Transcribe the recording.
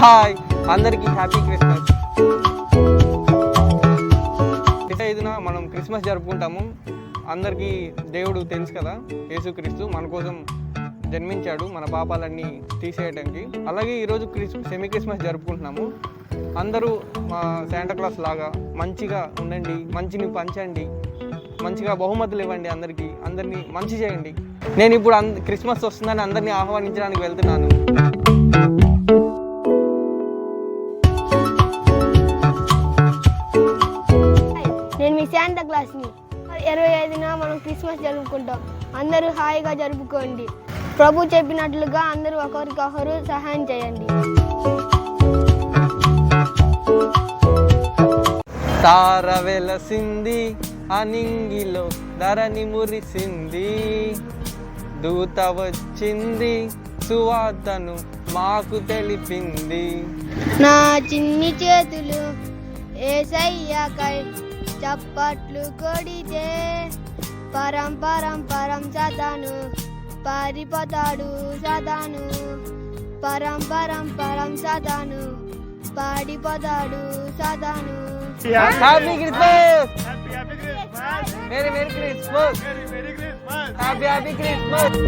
Hi అందరికీ happy Christmas ఇక ఐదున మనం క్రిస్మస్ జరుపుకుంటాము. అందరికీ దేవుడు తెలుసు కదా యేసుక్రీస్తు మన కోసం జన్మించాడు మన పాపాలన్నీ తీసేయడానికి అలాగే ఈరోజు క్రిస్మస్ సెమీ క్రిస్మస్ జరుపుకుంటున్నాము. అందరూ మా శాంటాక్లాస్ లాగా మంచిగా ఉండండి మంచిని పంచండి మంచిగా బహుమతులు ఇవ్వండి అందరికీ అందరినీ మంచి చేయండి. నేను ఇప్పుడు అంద క్రిస్మస్ వస్తుందని అందరినీ ఆహ్వానించడానికి వెళ్తున్నాను. శాంతా క్లాస్ని ఇరవై ఐదున మనం క్రిస్మస్ జరుపుకుంటాం. అందరూ హాయిగా జరుపుకోండి. ప్రభు చెప్పినట్లుగా అందరూ ఒకరికొకరు సహాయం చేయండి. తార వెలసింది అనింగిలో ధరణి మురిసింది. దూత వచ్చింది సువార్తను మాకు తెలిపింది. నా చిన్ని చేతులు ఏసయ్యాకై చప్పట్లు కొడితే పరం పరం పరం సదాను పారిపోతాడు సదాను. పరం పరం పరం సదాను పాడిపోతాడు సదాను. Happy Christmas merry merry Christmas happy happy Christmas